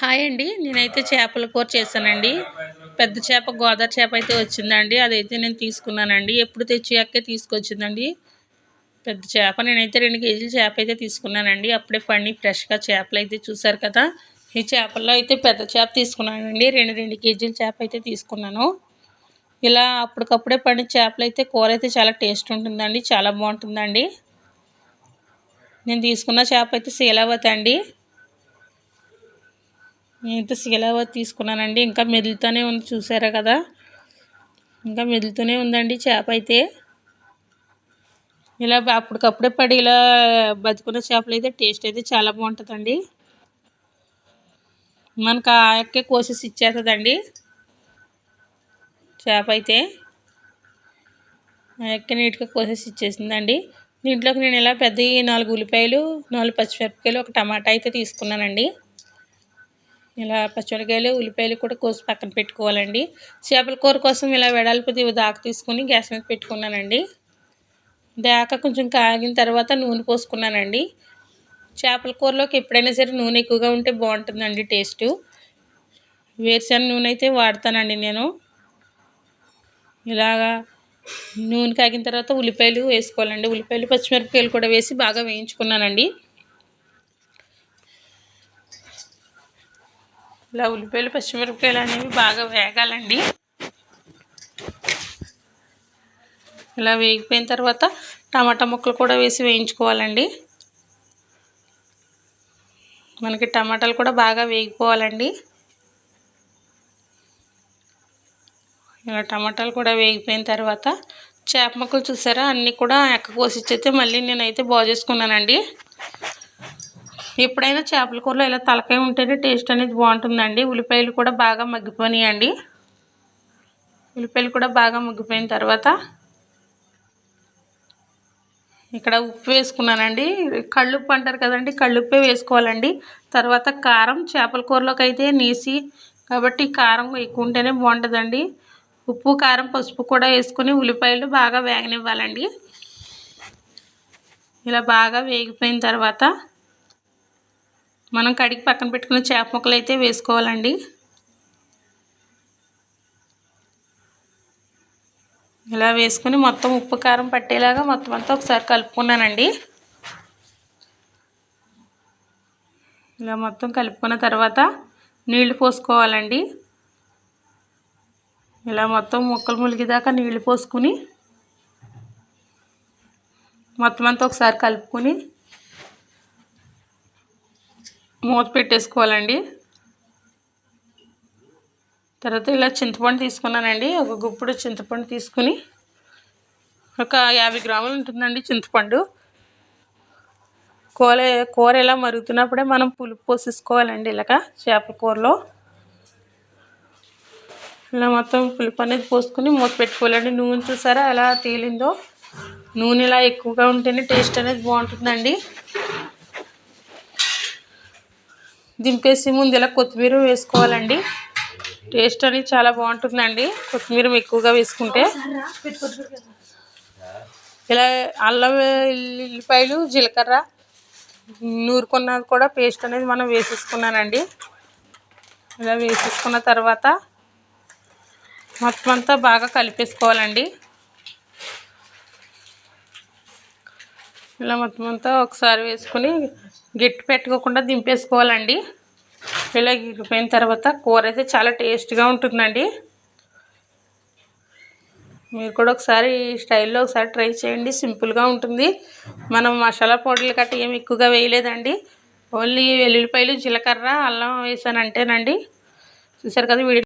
Hi అండి. నేనైతే చేపల కూర చేశానండి. పెద్ద చేప గోదావరి చేప అయితే వచ్చిందండి. అదైతే నేను తీసుకున్నానండి. ఎప్పుడు తెచ్చాకే తీసుకొచ్చిందండి. పెద్ద చేప. నేనైతే రెండు కేజీల చేప అయితే తీసుకున్నానండి. అప్పుడే పండి ఫ్రెష్గా చేపలు అయితే చూసారు కదా. ఈ చేపల్లో అయితే పెద్ద చేప తీసుకున్నానండి. రెండు రెండు కేజీల చేప అయితే తీసుకున్నాను. ఇలా అప్పటికప్పుడే పండిన చేపలు అయితే కూర అయితే చాలా టేస్ట్ ఉంటుందండి. చాలా బాగుంటుందండి. నేను తీసుకున్న చేప అయితే శీలావతి అండి. నేనైతే సిగలవ తీసుకున్నానండి? ఇంకా మెదులుతూనే ఉంది చూసారా కదా? ఇంకా మెదులుతూనే ఉందండి చేప అయితే. ఇలా అప్పటికప్పుడే పడి ఇలా బతుకున్న చేపలు అయితే టేస్ట్ అయితే చాలా బాగుంటుందండి. మనకు ఆ యొక్క కోసేసి ఇచ్చేస్తుందండి. చేప అయితే. ఆ యొక్క నీట్గా కోసేసి ఇచ్చేసిందండి. దీంట్లోకి నేను ఇలా పెద్ద నాలుగు ఉల్లిపాయలు నాలుగు పచ్చిమిరపకాయలు ఒక టమాటా అయితే తీసుకున్నానండి. ఇలా పచ్చిమిరకాయలు ఉల్లిపాయలు కూడా కోసి పక్కన పెట్టుకోవాలండి. చేపల కూర కోసం ఇలా వెడల్పుది దాకా తీసుకుని గ్యాస్ మీద పెట్టుకున్నానండి. దాకా కొంచెం కాగిన తర్వాత నూనె పోసుకున్నానండి. చేపల కూరలోకి ఎప్పుడైనా సరే నూనె ఎక్కువగా ఉంటే బాగుంటుందండి టేస్టు. వేరుశనగ నూనె అయితే వాడతానండి నేను. ఇలాగా నూనె కాగిన తర్వాత ఉల్లిపాయలు వేసుకోవాలండి. ఉల్లిపాయలు పచ్చిమిరపకాయలు కూడా వేసి బాగా వేయించుకున్నానండి. ఇలా ఉల్లిపాయలు పచ్చిమిరపకాయలు అనేవి బాగా వేగాలండి. ఇలా వేగిపోయిన తర్వాత టమాటా ముక్కలు కూడా వేసి వేయించుకోవాలండి. మనకి టమాటాలు కూడా బాగా వేగిపోవాలండి. ఇలా టమాటాలు కూడా వేగిపోయిన తర్వాత చేప ముక్కలు చూసారా? అన్నీ కూడా ఎక్క కోసిచ్చైతే మళ్ళీ నేనైతే బాగు చేసుకున్నానండి. ఎప్పుడైనా చేపల కూరలో ఇలా తలకాయ ఉంటేనే టేస్ట్ అనేది బాగుంటుందండి. ఉల్లిపాయలు కూడా బాగా మగ్గిపోయినాయండి. ఉల్లిపాయలు కూడా బాగా మగ్గిపోయిన తర్వాత ఇక్కడ ఉప్పు వేసుకున్నానండి. కళ్ళుప్పు అంటారు కదండి కళ్ళుప్పే వేసుకోవాలండి. తర్వాత కారం చేపల కూరలోకి అయితే నీసి కాబట్టి కారం ఎక్కువ ఉంటేనే బాగుంటుందండి. ఉప్పు కారం పసుపు కూడా వేసుకొని ఉల్లిపాయలు బాగా వేగనివ్వాలండి. ఇలా బాగా వేగిపోయిన తర్వాత మనం కడిగి పక్కన పెట్టుకున్న చేప ముక్కలు అయితే వేసుకోవాలండి. ఇలా వేసుకుని మొత్తం ఉప్పు కారం పట్టేలాగా మొత్తం అంతా ఒకసారి కలుపుకున్నానండి. ఇలా మొత్తం కలుపుకున్న తర్వాత నీళ్ళు పోసుకోవాలండి. ఇలా మొత్తం ముక్కలు ములిగేదాకా నీళ్ళు పోసుకుని మొత్తం అంతా ఒకసారి కలుపుకొని మూత పెట్టేసుకోవాలండి. తర్వాత ఇలా చింతపండు తీసుకున్నానండి. ఒక గుప్పుడు చింతపండు తీసుకుని ఒక యాభై గ్రాములు ఉంటుందండి చింతపండు. కూర కూర ఇలా మరుగుతున్నప్పుడే మనం పులుపు పోసేసుకోవాలండి ఇలాగ చేపల కూరలో. ఇలా మొత్తం పులుపు అనేది పోసుకుని మూత పెట్టుకోవాలండి. నూనె చూసారా ఎలా తేలిందో? నూనె ఇలా ఎక్కువగా ఉంటేనే టేస్ట్ అనేది బాగుంటుందండి. దింపేసి ముందు ఇలా కొత్తిమీర వేసుకోవాలండి. టేస్ట్ అనేది చాలా బాగుంటుందండి. కొత్తిమీర ఎక్కువగా వేసుకుంటే. ఇలా అల్లం ఎల్లిపాయలు జీలకర్ర నూరుకున్నది కూడా పేస్ట్ అనేది మనం వేసేసుకున్నానండి. ఇలా వేసేసుకున్న తర్వాత మొత్తం అంతా బాగా కలిపేసుకోవాలండి. ఇలా మొత్తం అంతా ఒకసారి వేసుకుని గట్టి పెట్టుకోకుండా దింపేసుకోవాలండి. ఇలా గిరిపోయిన తర్వాత కూర అయితే చాలా టేస్ట్గా ఉంటుందండి. మీరు కూడా ఒకసారి ఈ స్టైల్లో ఒకసారి ట్రై చేయండి. సింపుల్గా ఉంటుంది. మనం మసాలా పౌడర్లు గట్రా ఏమి ఎక్కువగా వేయలేదండి. ఓన్లీ వెల్లుల్లిపాయలు జీలకర్ర అల్లం వేసానంటేనండి చూసారు కదా వీడియో